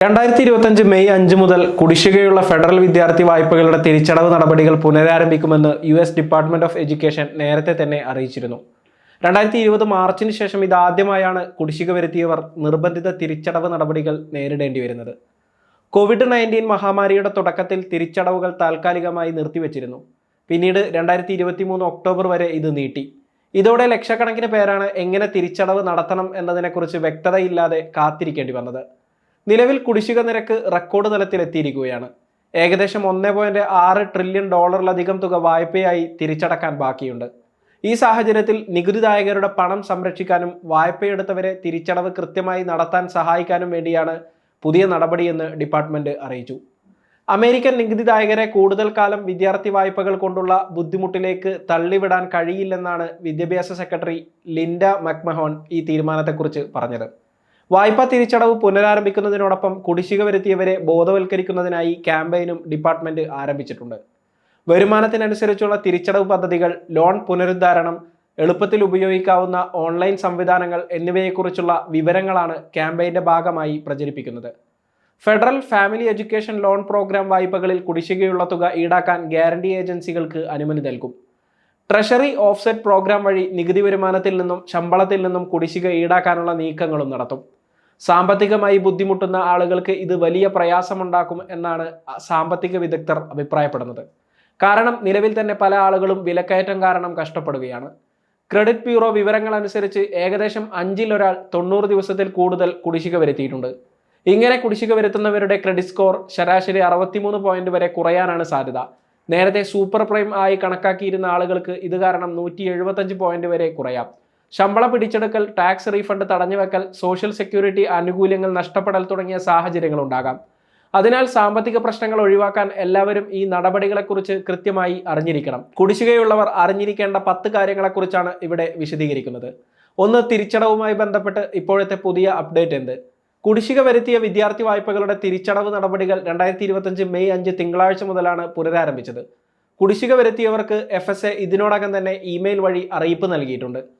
രണ്ടായിരത്തി ഇരുപത്തഞ്ച് മെയ് അഞ്ച് മുതൽ കുടിശ്ശികയുള്ള ഫെഡറൽ വിദ്യാർത്ഥി വായ്പകളുടെ തിരിച്ചടവ് നടപടികൾ പുനരാരംഭിക്കുമെന്ന് U S department of education നേരത്തെ തന്നെ അറിയിച്ചിരുന്നു. രണ്ടായിരത്തി ഇരുപത് മാർച്ചിന് ശേഷം ഇതാദ്യമായാണ് കുടിശ്ശിക വരുത്തിയവർ നിർബന്ധിത തിരിച്ചടവ് നടപടികൾ നേരിടേണ്ടി വരുന്നത്. കോവിഡ് നയന്റീൻ മഹാമാരിയുടെ തുടക്കത്തിൽ തിരിച്ചടവുകൾ താൽക്കാലികമായി നിർത്തിവെച്ചിരുന്നു. പിന്നീട് രണ്ടായിരത്തി ഇരുപത്തി മൂന്ന് ഒക്ടോബർ വരെ ഇത് നീട്ടി. ഇതോടെ ലക്ഷക്കണക്കിന് പേരാണ് എങ്ങനെ തിരിച്ചടവ് നടത്തണം എന്നതിനെക്കുറിച്ച് വ്യക്തതയില്ലാതെ കാത്തിരിക്കേണ്ടി വന്നത്. നിലവിൽ കുടിശ്ശിക നിരക്ക് റെക്കോർഡ് തലത്തിലെത്തിയിരിക്കുകയാണ്. ഏകദേശം ഒന്ന് പോയിന്റ് ആറ് ട്രില്യൺ ഡോളറിലധികം തുക വായ്പയായി തിരിച്ചടക്കാൻ ബാക്കിയുണ്ട്. ഈ സാഹചര്യത്തിൽ നികുതിദായകരുടെ പണം സംരക്ഷിക്കാനും വായ്പയെടുത്തവരെ തിരിച്ചടവ് കൃത്യമായി നടത്താൻ സഹായിക്കാനും വേണ്ടിയാണ് പുതിയ നടപടിയെന്ന് ഡിപ്പാർട്ട്മെന്റ് അറിയിച്ചു. അമേരിക്കൻ നികുതിദായകരെ കൂടുതൽ കാലം വിദ്യാർത്ഥി വായ്പകൾ കൊണ്ടുള്ള ബുദ്ധിമുട്ടിലേക്ക് തള്ളിവിടാൻ കഴിയില്ലെന്നാണ് വിദ്യാഭ്യാസ സെക്രട്ടറി ലിൻഡ മക്മഹോൺ ഈ തീരുമാനത്തെക്കുറിച്ച് പറഞ്ഞത്. വായ്പാ തിരിച്ചടവ് പുനരാരംഭിക്കുന്നതിനോടൊപ്പം കുടിശ്ശിക വരുത്തിയവരെ ബോധവൽക്കരിക്കുന്നതിനായി ക്യാമ്പയിനും ഡിപ്പാർട്ട്മെന്റ് ആരംഭിച്ചിട്ടുണ്ട്. വരുമാനത്തിനനുസരിച്ചുള്ള തിരിച്ചടവ് പദ്ധതികൾ ലോൺ പുനരുദ്ധാരണം എളുപ്പത്തിൽ ഉപയോഗിക്കാവുന്ന ഓൺലൈൻ സംവിധാനങ്ങൾ എന്നിവയെക്കുറിച്ചുള്ള വിവരങ്ങളാണ് ക്യാമ്പയിന്റെ ഭാഗമായി പ്രചരിപ്പിക്കുന്നത്. Federal family education loan programme വായ്പകളിൽ കുടിശ്ശികയുള്ള തുക ഈടാക്കാൻ ഗ്യാരണ്ടി ഏജൻസികൾക്ക് അനുമതി നൽകും. ട്രഷറി ഓഫ്സെറ്റ് പ്രോഗ്രാം വഴി നികുതി വരുമാനത്തിൽ നിന്നും ശമ്പളത്തിൽ നിന്നും കുടിശ്ശിക ഈടാക്കാനുള്ള നീക്കങ്ങളും നടത്തും. സാമ്പത്തികമായി ബുദ്ധിമുട്ടുന്ന ആളുകൾക്ക് ഇത് വലിയ പ്രയാസമുണ്ടാക്കും എന്നാണ് സാമ്പത്തിക വിദഗ്ധർ അഭിപ്രായപ്പെടുന്നത്. കാരണം നിലവിൽ തന്നെ പല ആളുകളും വിലക്കയറ്റം കാരണം കഷ്ടപ്പെടുകയാണ്. ക്രെഡിറ്റ് ബ്യൂറോ വിവരങ്ങൾ അനുസരിച്ച് ഏകദേശം അഞ്ചിൽ ഒരാൾ തൊണ്ണൂറ് ദിവസത്തിൽ കൂടുതൽ കുടിശ്ശിക വരുത്തിയിട്ടുണ്ട്. ഇങ്ങനെ കുടിശ്ശിക വരുത്തുന്നവരുടെ ക്രെഡിറ്റ് സ്കോർ ശരാശരി അറുപത്തിമൂന്ന് പോയിന്റ് വരെ കുറയാനാണ് സാധ്യത. നേരത്തെ സൂപ്പർ പ്രൈം ആയി കണക്കാക്കിയിരുന്ന ആളുകൾക്ക് ഇത് കാരണം നൂറ്റി എഴുപത്തഞ്ച് പോയിന്റ് വരെ കുറയാം. ശമ്പള പിടിച്ചെടുക്കൽ ടാക്സ് റീഫണ്ട് തടഞ്ഞു വെക്കൽ സോഷ്യൽ സെക്യൂരിറ്റി ആനുകൂല്യങ്ങൾ നഷ്ടപ്പെടൽ തുടങ്ങിയ സാഹചര്യങ്ങൾ ഉണ്ടാകാം. അതിനാൽ സാമ്പത്തിക പ്രശ്നങ്ങൾ ഒഴിവാക്കാൻ എല്ലാവരും ഈ നടപടികളെക്കുറിച്ച് കൃത്യമായി അറിഞ്ഞിരിക്കണം. കുടിശ്ശികയുള്ളവർ അറിഞ്ഞിരിക്കേണ്ട പത്ത് കാര്യങ്ങളെക്കുറിച്ചാണ് ഇവിടെ വിശദീകരിക്കുന്നത്. ഒന്ന് തിരിച്ചടവുമായി ബന്ധപ്പെട്ട് ഇപ്പോഴത്തെ പുതിയ അപ്ഡേറ്റ് എന്ത്? കുടിശ്ശിക വരുത്തിയ വിദ്യാർത്ഥി വായ്പകളുടെ തിരിച്ചടവ് നടപടികൾ രണ്ടായിരത്തി ഇരുപത്തഞ്ച് മെയ് അഞ്ച് തിങ്കളാഴ്ച മുതലാണ് പുനരാരംഭിച്ചത്. കുടിശ്ശിക വരുത്തിയവർക്ക് എഫ് ഇതിനോടകം തന്നെ ഇമെയിൽ വഴി അറിയിപ്പ് നൽകിയിട്ടുണ്ട്.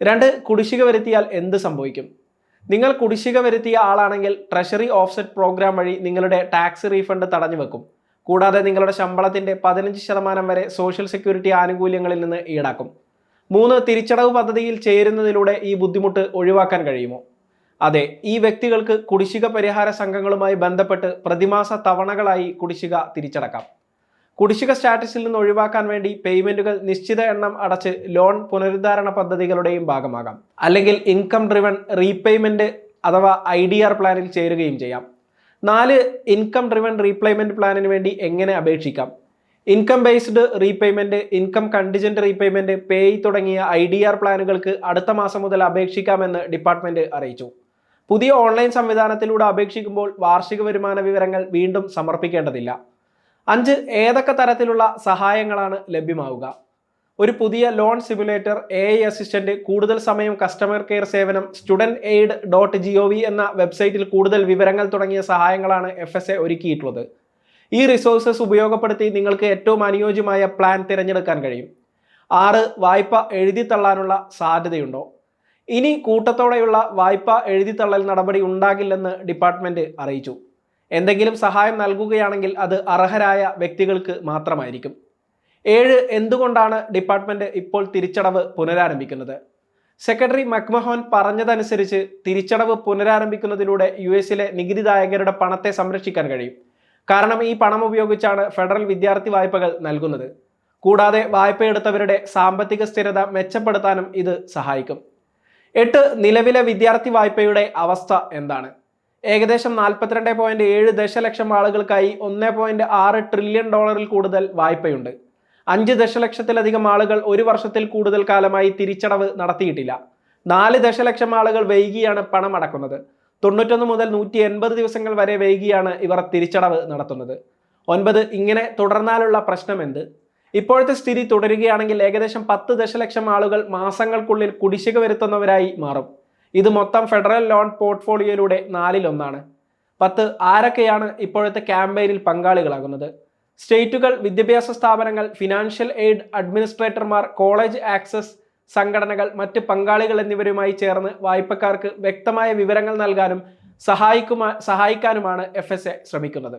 രണ്ട് കുടിശ്ശിക വരുത്തിയാൽ എന്ത് സംഭവിക്കും? നിങ്ങൾ കുടിശ്ശിക വരുത്തിയ ആളാണെങ്കിൽ ട്രഷറി ഓഫ്സെറ്റ് പ്രോഗ്രാം വഴി നിങ്ങളുടെ ടാക്സ് റീഫണ്ട് തടഞ്ഞു വെക്കും. കൂടാതെ നിങ്ങളുടെ ശമ്പളത്തിന്റെ പതിനഞ്ച് ശതമാനം വരെ സോഷ്യൽ സെക്യൂരിറ്റി ആനുകൂല്യങ്ങളിൽ നിന്ന് ഈടാക്കും. മൂന്ന് തിരിച്ചടവ് പദ്ധതിയിൽ ചേരുന്നതിലൂടെ ഈ ബുദ്ധിമുട്ട് ഒഴിവാക്കാൻ കഴിയുമോ? അതെ ഈ വ്യക്തികൾക്ക് കുടിശ്ശിക പരിഹാര സംഘങ്ങളുമായി ബന്ധപ്പെട്ട് പ്രതിമാസ തവണകളായി കുടിശ്ശിക തിരിച്ചടക്കാം. കുടിശ്ശിക സ്റ്റാറ്റസിൽ നിന്ന് ഒഴിവാക്കാൻ വേണ്ടി പേയ്മെന്റുകൾ നിശ്ചിത എണ്ണം അടച്ച് ലോൺ പുനരുദ്ധാരണ പദ്ധതികളുടെയും ഭാഗമാകാം. അല്ലെങ്കിൽ ഇൻകം ഡ്രിവൺ റീപേയ്മെന്റ് അഥവാ ഐ ഡി ആർ പ്ലാനിൽ ചേരുകയും ചെയ്യാം. നാല് ഇൻകം ഡ്രിവൺ റീപ്ലേമെന്റ് പ്ലാനിന് വേണ്ടി എങ്ങനെ അപേക്ഷിക്കാം? Income based repayment income contingent repayment pay തുടങ്ങിയ ഐ ഡി ആർ പ്ലാനുകൾക്ക് അടുത്ത മാസം മുതൽ അപേക്ഷിക്കാമെന്ന് ഡിപ്പാർട്ട്മെന്റ് അറിയിച്ചു. പുതിയ ഓൺലൈൻ സംവിധാനത്തിലൂടെ അപേക്ഷിക്കുമ്പോൾ വാർഷിക വരുമാന വിവരങ്ങൾ വീണ്ടും സമർപ്പിക്കേണ്ടതില്ല. അഞ്ച് ഏതൊക്കെ തരത്തിലുള്ള സഹായങ്ങളാണ് ലഭ്യമാവുക? ഒരു പുതിയ loan simulator A I assistant കൂടുതൽ സമയം കസ്റ്റമർ കെയർ സേവനം student aid dot G O V എന്ന വെബ്സൈറ്റിൽ കൂടുതൽ വിവരങ്ങൾ തുടങ്ങിയ സഹായങ്ങളാണ് എഫ് എസ് എ ഒരുക്കിയിട്ടുള്ളത്. ഈ റിസോഴ്സസ് ഉപയോഗപ്പെടുത്തി നിങ്ങൾക്ക് ഏറ്റവും അനുയോജ്യമായ പ്ലാൻ തിരഞ്ഞെടുക്കാൻ കഴിയും. ആറ് വായ്പ എഴുതിത്തള്ളാനുള്ള സാധ്യതയുണ്ടോ? ഇനി കൂട്ടത്തോടെയുള്ള വായ്പ എഴുതിത്തള്ളൽ നടപടി ഉണ്ടാകില്ലെന്ന് ഡിപ്പാർട്ട്മെന്റ് അറിയിച്ചു. എന്തെങ്കിലും സഹായം നൽകുകയാണെങ്കിൽ അത് അർഹരായ വ്യക്തികൾക്ക് മാത്രമായിരിക്കും. ഏഴ് എന്തുകൊണ്ടാണ് ഡിപ്പാർട്ട്മെന്റ് ഇപ്പോൾ തിരിച്ചടവ് പുനരാരംഭിക്കുന്നത്? സെക്രട്ടറി മക്മഹോൻ പറഞ്ഞതനുസരിച്ച് തിരിച്ചടവ് പുനരാരംഭിക്കുന്നതിലൂടെ യു എസിലെ നികുതിദായകരുടെ പണത്തെ സംരക്ഷിക്കാൻ കഴിയും. കാരണം ഈ പണം ഉപയോഗിച്ചാണ് ഫെഡറൽ വിദ്യാർത്ഥി വായ്പകൾ നൽകുന്നത്. കൂടാതെ വായ്പയെടുത്തവരുടെ സാമ്പത്തിക സ്ഥിരത മെച്ചപ്പെടുത്താനും ഇത് സഹായിക്കും. എട്ട് നിലവിലെ വിദ്യാർത്ഥി വായ്പയുടെ അവസ്ഥ എന്താണ്? ഏകദേശം നാൽപ്പത്തിരണ്ട് പോയിന്റ് ഏഴ് ദശലക്ഷം ആളുകൾക്കായി ഒന്ന് പോയിന്റ് ആറ് ട്രില്യൺ ഡോളറിൽ കൂടുതൽ വായ്പയുണ്ട്. അഞ്ച് ദശലക്ഷത്തിലധികം ആളുകൾ ഒരു വർഷത്തിൽ കൂടുതൽ കാലമായി തിരിച്ചടവ് നടത്തിയിട്ടില്ല. നാല് ദശലക്ഷം ആളുകൾ വൈകിയാണ് പണം അടക്കുന്നത്. തൊണ്ണൂറ്റൊന്ന് മുതൽ നൂറ്റി എൺപത് ദിവസങ്ങൾ വരെ വൈകിയാണ് ഇവർ തിരിച്ചടവ് നടത്തുന്നത്. ഒൻപത് ഇങ്ങനെ തുടർന്നാലുള്ള പ്രശ്നം എന്ത്? ഇപ്പോഴത്തെ സ്ഥിതി തുടരുകയാണെങ്കിൽ ഏകദേശം പത്ത് ദശലക്ഷം ആളുകൾ മാസങ്ങൾക്കുള്ളിൽ കുടിശ്ശിക വരുത്തുന്നവരായി മാറും. ഇത് മൊത്തം ഫെഡറൽ ലോൺ പോർട്ട്ഫോളിയോയിലൂടെ നാലിലൊന്നാണ്. പത്ത് ആരൊക്കെയാണ് ഇപ്പോഴത്തെ ക്യാമ്പയിനിൽ പങ്കാളികളാകുന്നത്? സ്റ്റേറ്റുകൾ വിദ്യാഭ്യാസ സ്ഥാപനങ്ങൾ ഫിനാൻഷ്യൽ എയ്ഡ് അഡ്മിനിസ്ട്രേറ്റർമാർ കോളേജ് ആക്സസ് സംഘടനകൾ മറ്റ് പങ്കാളികൾ എന്നിവരുമായി ചേർന്ന് വായ്പക്കാർക്ക് വ്യക്തമായ വിവരങ്ങൾ നൽകാനും സഹായിക്കുമാ സഹായിക്കാനുമാണ് എഫ് എസ് എ ശ്രമിക്കുന്നത്.